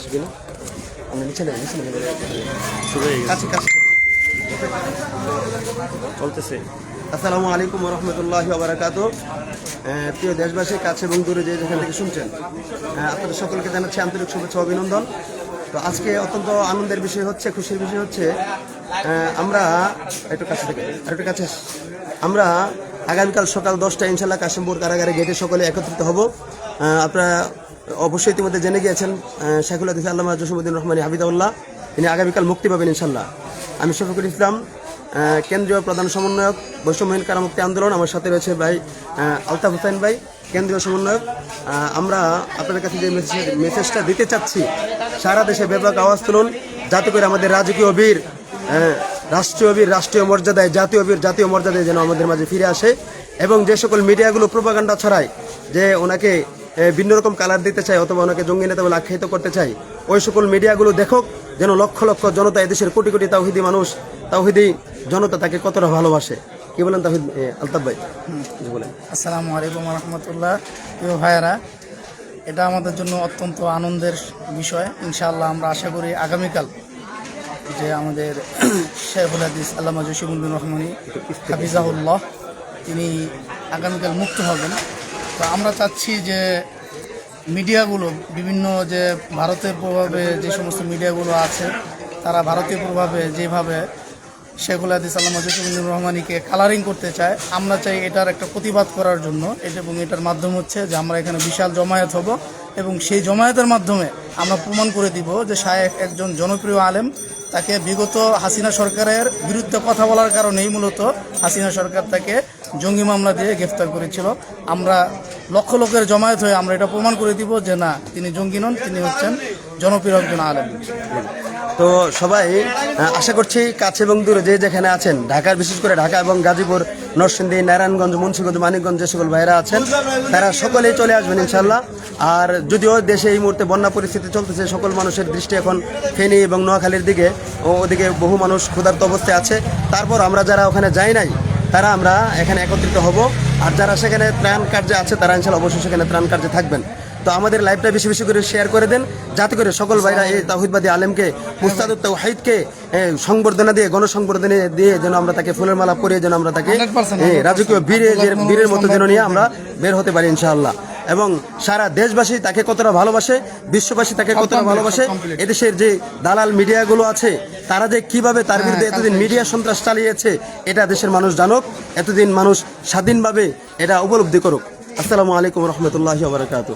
আসবে না। আমরা নিচে নেবে নিচে শুরু হয়ে গেছে। কাছে চলতেছে। আসসালামু আলাইকুম রহমতুল্লাহ বারাকাত প্রিয় দেশবাসী কাছে এবং দূরে যে যেখান থেকে শুনছেন আপনাদের সকলকে জানাচ্ছি আন্তরিক শুভেচ্ছা অভিনন্দন। তো আজকে অত্যন্ত আনন্দের বিষয় হচ্ছে খুশির বিষয় হচ্ছে আমরা একটু কাছে থেকে একটু কাছে আমরা আগামীকাল সকাল দশটায় ইনশাল্লাহ কাশিমপুর কারাগারে গেটে সকলে একত্রিত হব। আপনারা অবশ্যই ইতিমধ্যে জেনে গিয়েছেন শেখুল হাদিস আল্লামা জসিমুদ্দিন রহমানী হাবিদাউল্লাহ তিনি আগামীকাল মুক্তি পাবেন ইনশাল্লাহ। আমি শফিকুল ইসলাম কেন্দ্রীয় প্রধান সমন্বয়ক, বৈষম্যহীন কারামুক্তি আন্দোলন। আমার সাথে রয়েছে ভাই আলতাফ হোসেন ভাই, কেন্দ্রীয় সমন্বয়ক। আমরা আপনাদের কাছে যে মেসেজ মেসেজটা দিতে চাচ্ছি, সারা দেশে ব্যাপক আওয়াজ তুলুন, যাতে করে আমাদের রাজকীয় বীর রাষ্ট্রীয় বীর, রাষ্ট্রীয় মর্যাদায়, জাতীয় বীর, জাতীয় মর্যাদায় যেন আমাদের মাঝে ফিরে আসে। এবং যে সকল মিডিয়াগুলো প্রোপাগান্ডা ছড়ায়, যে ওনাকে ভিন্ন রকম কালার দিতে চাই অথবা ওনাকে জঙ্গি নেতা বলে আখ্যায়িত করতে চাই ওই সকল মিডিয়াগুলো দেখুক যেন লক্ষ লক্ষ জনতা এদেশের কোটি কোটি তাওহিদি মানুষ, তাওহিদি জনতা তাকে কতটা ভালোবাসে। কি বলেন তাহিদ আলতাফ ভাই? বলেন। আসসালামু আলাইকুম রহমতুল্লাহ। প্রিয় ভাইয়েরা, এটা আমাদের জন্য অত্যন্ত আনন্দের বিষয়। ইনশাআল্লাহ আমরা আশা করি আগামীকাল যে আমাদের শেখুল হাদিস আল্লামা জসিমুদ্দিন রহমানী হাফিজাহুল্লাহ, তিনি আগামীকাল মুক্ত হবেন। তো আমরা চাচ্ছি যে মিডিয়াগুলো, বিভিন্ন যে ভারতের প্রভাবে যে সমস্ত মিডিয়াগুলো আছে, তারা ভারতীয় প্রভাবে যেভাবে শেখুল হাদিস আল্লামা জসিমুদ্দিন রহমানিকে কালারিং করতে চায়, আমরা চাই এটার একটা প্রতিবাদ করার জন্য। এটা এবং এটার মাধ্যম হচ্ছে যে আমরা এখানে বিশাল জমায়েত হব এবং সেই জমায়েতের মাধ্যমে আমরা প্রমাণ করে দিব যে শায়েখ একজন জনপ্রিয় আলেম, তাকে বিগত হাসিনা সরকারের বিরুদ্ধে কথা বলার কারণেই মূলত হাসিনা সরকার তাকে জঙ্গি মামলা দিয়ে গ্রেফতার করেছিল। আমরা লক্ষ লোকের জমায়েত হয়ে আমরা এটা প্রমাণ করে দিব যে না, তিনি জঙ্গি নন, তিনি হচ্ছেন জনপ্রিয় একজন আলেম। তো সবাই আশা করছি কাছে এবং দূরে যে যেখানে আছেন, ঢাকার বিশেষ করে ঢাকা এবং গাজীপুর, নরসিংদী, নারায়ণগঞ্জ, মুন্সিগঞ্জ, মানিকগঞ্জ যে সকল ভাইরা আছেন, তারা সকলেই চলে আসবেন ইনশাল্লাহ আর যদিও দেশে এই মুহূর্তে বন্যা পরিস্থিতি চলতেছে, সকল মানুষের দৃষ্টি এখন ফেনী এবং নোয়াখালীর দিকে ওদিকে বহু মানুষ ক্ষুধার্ত অবস্থায় আছে। তারপর আমরা যারা ওখানে যাই নাই তারা আমরা এখানে একত্রিত হব। আর যারা সেখানে ত্রাণ কার্যে আছে, তারা ইনশাল্লাহ অবশ্যই সেখানে ত্রাণ কার্যে থাকবেন। তো আমাদের লাইভটা বেশি বেশি করে শেয়ার করে দেন, যাতে করে সকল ভাইরা এই তাহিদবাদী আলেমকে মুস্তাদুত তাহিদকে সংবর্ধনা দিয়ে, গণসংবর্ধনা দিয়ে যেন আমরা তাকে ফুলের মালা পরিয়ে যেন আমরা তাকে রাজকীয় বীরের বীরের মতো যেন নিয়ে আমরা বের হতে পারি ইনশাআল্লাহ। এবং সারা দেশবাসী তাকে কতটা ভালোবাসে, বিশ্ববাসী তাকে কতটা ভালোবাসে, এদেশের যে দালাল মিডিয়াগুলো আছে তারা যে কীভাবে তার বিরুদ্ধে হ্যাঁ, এতদিন মিডিয়া সন্ত্রাস চালিয়েছে এটা দেশের মানুষ জানুক এতদিন মানুষ স্বাধীনভাবে এটা উপলব্ধি করুক। আসসালামু আলাইকুম রহমতুল্লাহ বারকাত